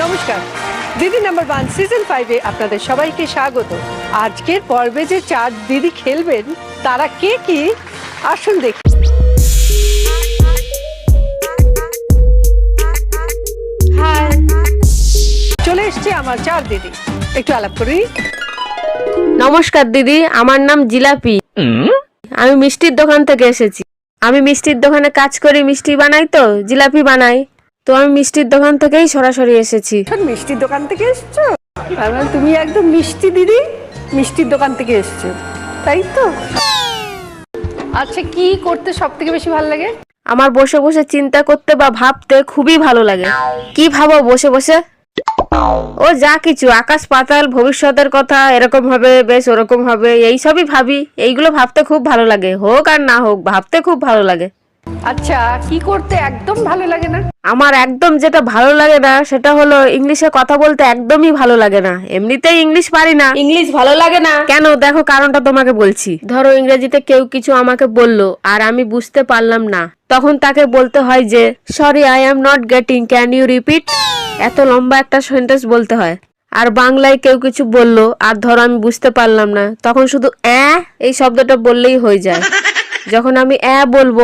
নমস্কার। দিদি number one season ফাইভে আপনাদের সবাইকে স্বাগত। আজকের পর্বে যে চার দিদি খেলবেন তারা কে কি? আসুন দেখি। চলে এসছে আমার চার দিদি। একটু আলাপ করি। নমস্কার দিদি আমার নাম জিলাপি। আমি মিষ্টির দোকান থেকে এসেছি। আমি মিষ্টির দোকানে কাজ করি মিষ্টি বানাই তো জিলাপি বানাই। তো আমি মিষ্টির দোকান থেকেই সরাসরি এসেছি। মিষ্টির দোকান থেকে এসছো? তার মানে তুমি একদম মিষ্টি দিদি মিষ্টির দোকান থেকে এসছো তাই তো? আচ্ছা কি করতে সব থেকে বেশি ভালো লাগে? আমার বসে বসে চিন্তা করতে বা ভাবতে খুবই ভালো লাগে। কি ভাবো বসে বসে? ও যা কিছু, আকাশ পাতাল, ভবিষ্যতের কথা, এরকম হবে, বেশ ওরকম হবে, এই সবই ভাবি। এইগুলো ভাবতে খুব ভালো লাগে, হোক আর না হোক, ভাবতে খুব ভালো লাগে। আচ্ছা কি করতে একদম ভালো লাগে না? আমার একদম যেটা ভালো লাগে না সেটা হলো ইংলিশে কথা বলতে একদমই ভালো লাগে না। এমনিতেই ইংলিশ পারি না। ইংলিশ ভালো লাগে না? কেন? দেখো কারণটা তোমাকে বলছি। ধরো ইংরেজিতে কেউ কিছু আমাকে বলল আর আমি বুঝতে পারলাম না। তখন তাকে বলতে হয় যে sorry I am not getting can you repeat এত লম্বা একটা সেন্টেন্স বলতে হয়। আর বাংলায় কেউ কিছু বলল আর ধরো আমি বুঝতে পারলাম না তখন শুধু অ্যাঁ এই শব্দটা বললেই হয়ে যায়। যখন আমি অ্যা বলব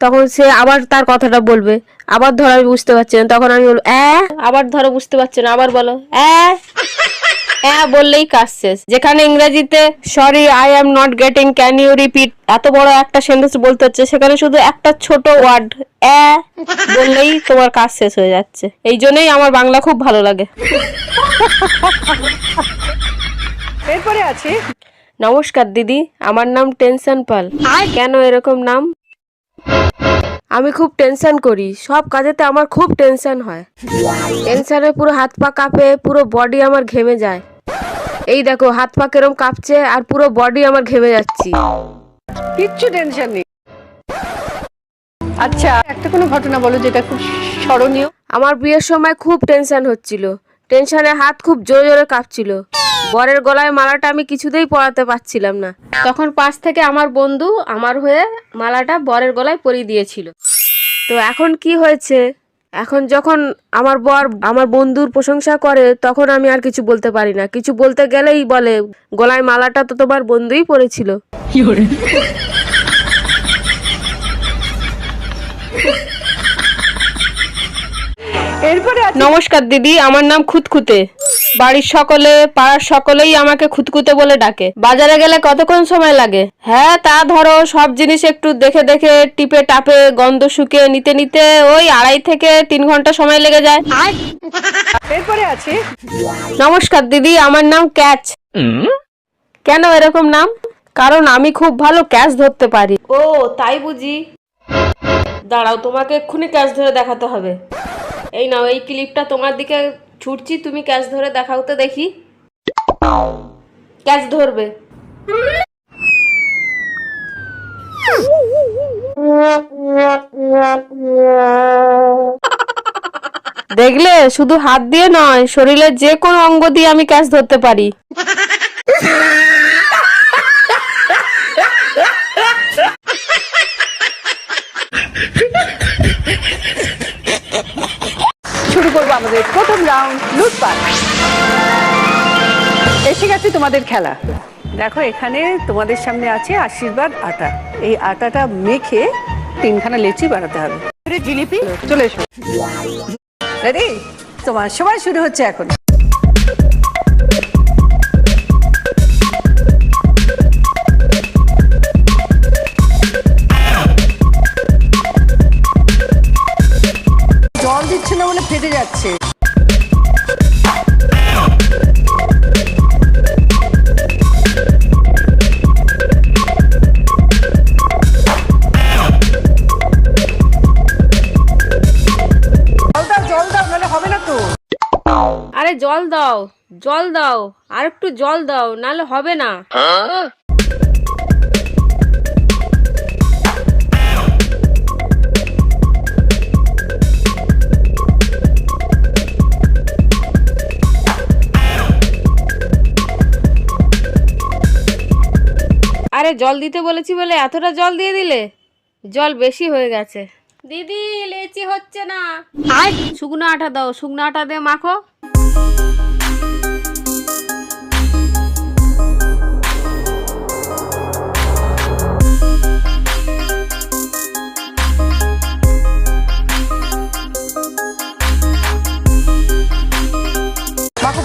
তখন সে আবার তার কথাটা বলবে। আবার ধরো আমি বুঝতে পারছি না তখন আমি বলব অ্যা? আবার ধরো বুঝতে পারছি না আবার বলো অ্যা? অ্যা? বললেই কাজ শেষ। যেখানে ইংরেজিতে sorry I am not getting can you repeat এত বড় একটা সেন্টেন্স বলতে হচ্ছে সেখানে শুধু একটা ছোট ওয়ার্ড অ্যা? বললেই তোমার কাজ শেষ হয়ে যাচ্ছে। এই জন্যই আমার বাংলা খুব ভালো লাগে। এরপরে আছে। নমস্কার দিদি আমার নাম টেনশন পাল। কেন এরকম নাম? আমি খুব টেনশন করি। সব কাজেতে আমার খুব টেনশন হয়। টেনশনে পুরো হাত পা কাঁপে পুরো বডি আমার ঘেমে যায়। এই দেখো হাত পা কেরম কাঁপছে আর পুরো বডি আমার ঘেমে যাচ্ছি। কিচ্ছু টেনশন নেই। আচ্ছা একটা কোনো ঘটনা বলো যেটা খুব স্মরণীয়। আমার বিয়ের সময় খুব টেনশন হচ্ছিল। টেনশনে হাত খুব জোরে জোরে কাঁপছিল। বরের গলায় মালাটা আমি কিছুতেই পরাতে পারছিলাম না। তখন পাশ থেকে আমার বন্ধু আমার হয়ে মালাটা বরের গলায় পরিয়ে দিয়েছিল। তো এখন কি হয়েছে? এখন যখন আমার বর আমার বন্ধুর প্রশংসা করে, তখন আমি আর কিছু বলতে পারি না। কিছু বলতে গেলেই বলে, গলায় মালাটা তো তোমার বন্ধুই পরেছিল। এরপরে নমস্কার দিদি আমার নাম খুঁতখুতে। বাড়ির সকলে পাড়ার সকলেই আমাকে খুঁতখুতে বলে ডাকে। বাজারে গেলে কতক্ষণ সময় লাগে? হ্যাঁ তা ধরো সব জিনিস একটু দেখে দেখে টিপে টাপে গন্ধ শুকে নিতে নিতে ওই আড়াই থেকে তিন ঘণ্টা সময় লেগে যায়। এরপরে আছে। নমস্কার দিদি আমার নাম ক্যাচ। কেন এরকম নাম? কারণ আমি খুব ভালো ক্যাচ ধরতে পারি। ও তাই বুঝি। দাঁড়াও তোমাকে এক্ষুনি ক্যাচ ধরে দেখাতে হবে। এই নাও, এই ক্লিপটা তোমার দিকে ছুটছি, তুমি ক্যাচ ধরে দেখাও তো দেখি। ক্যাচ ধরবে। দেখলে? শুধু হাত দিয়ে নয়, শরীরের যে কোনো অঙ্গ দিয়ে আমি ক্যাচ ধরতে পারি। শুরু করব আমাদের প্রথম রাউন্ড লুটপাট। এসে গেছে তোমাদের খেলা। দেখো এখানে তোমাদের সামনে আছে আশীর্বাদ আটা। এই আটাটা মেখে তিনখানা লেচি বানাতে হবে। জিলিপি? চলে এসো। রেডি? তোমার সবাই শুরু হচ্ছে এখন। জল দাও জল দাও আর একটু জল দাও নাহলে হবে না। আরে জল দিতে বলেছি বলে এতটা জল দিয়ে দিলে? জল বেশি হয়ে গেছে। দিদি লেচি হচ্ছে না। আয় শুকনো আটা দাও শুকনো আটা দিয়ে মাখো।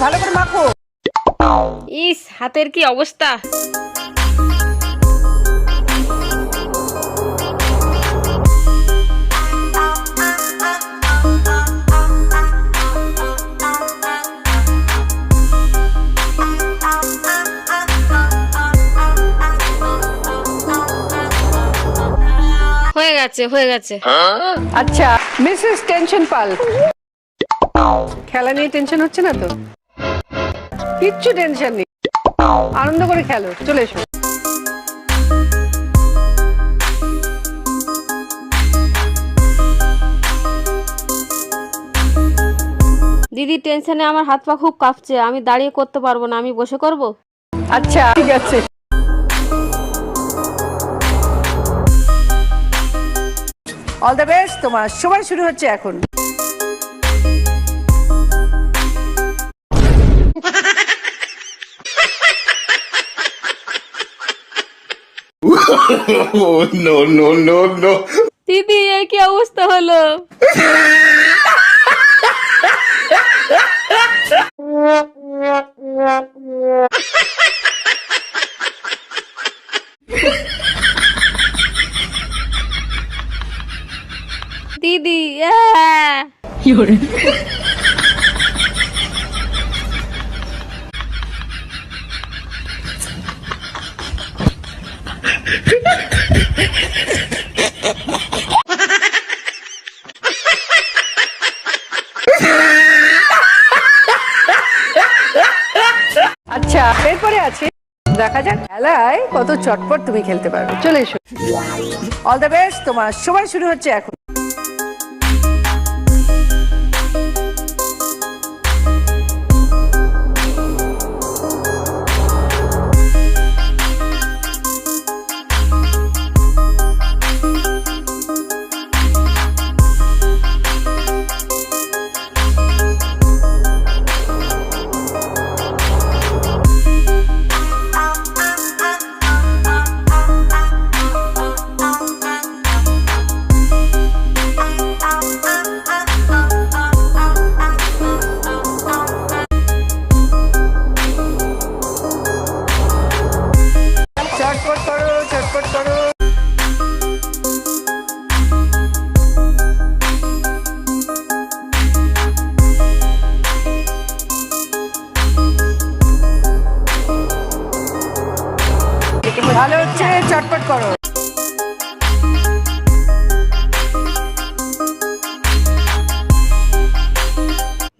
ভালো ইস হাতের কি অবস্থা? হয়ে গেছে হয়ে গেছে। আচ্ছা মিসেস টেনশন পাল। খেলা নিয়ে টেনশন হচ্ছে না তো? কিচ্ছু টেনশন নেই। আনন্দ করে খেলো চলে এসো। দিদি টেনশনে আমার হাত পা খুব কাঁপছে আমি দাঁড়িয়ে করতে পারব না আমি বসে করব? আচ্ছা ঠিক আছে। অল দ্য বেস্ট তোমার সময় শুরু হচ্ছে এখন। Oh, no, no, no, no. দিদি কি অবস্থা হলো? দিদি আহ! আচ্ছা এরপরে আছে। দেখা যাক খেলায় কত চটপট তুমি খেলতে পারবে। চলে এসো। অল দ্য বেস্ট তোমার সময় শুরু হচ্ছে এখন।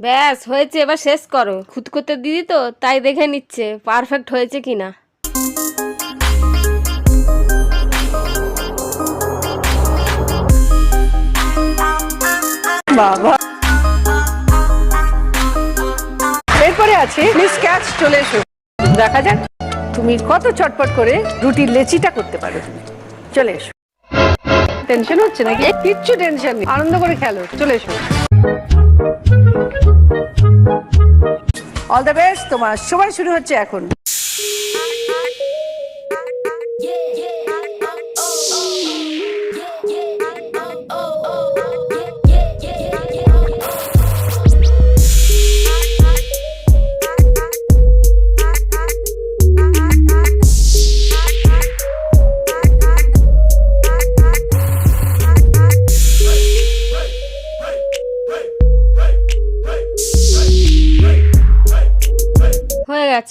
ব্যাস, হয়েছে, এবার শেষ করো। খুঁতখুতে দিদি তো, তাই দেখে নিচ্ছে পারফেক্ট হয়েছে কিনা। বাবা। এরপরে আছে মিস ক্যাচ চলে এসো। দেখা যাক, তুমি কত চটপট করে রুটির লেচিটা করতে পারো। তুমি চলে এসো। টেনশন হচ্ছে নাকি? কিচ্ছু টেনশন নেই। আনন্দ করে খেলো। চলে এসো। অল দ্য বেস্ট তোমার সময় শুরু হচ্ছে এখন।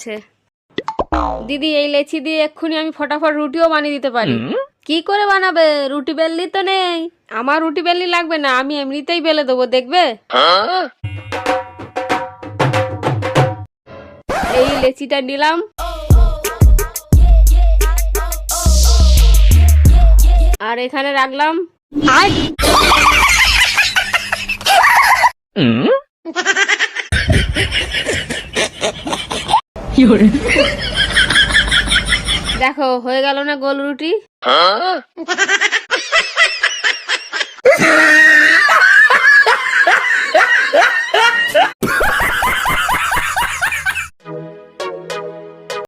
গেছে দিদি এই লেচি দিয়ে এক্ষুনি আমি ফটাফট রুটিও বানিয়ে দিতে পারি। কি করে বানাবে? রুটি বেললি তো নেই। আমার রুটি বেললি লাগবে না আমি এমনিতেই বেলে দেবো দেখবে? এই লেচিটা নিলাম। আর এখানে রাখলাম। দেখো হয়ে গেল না গোল রুটি?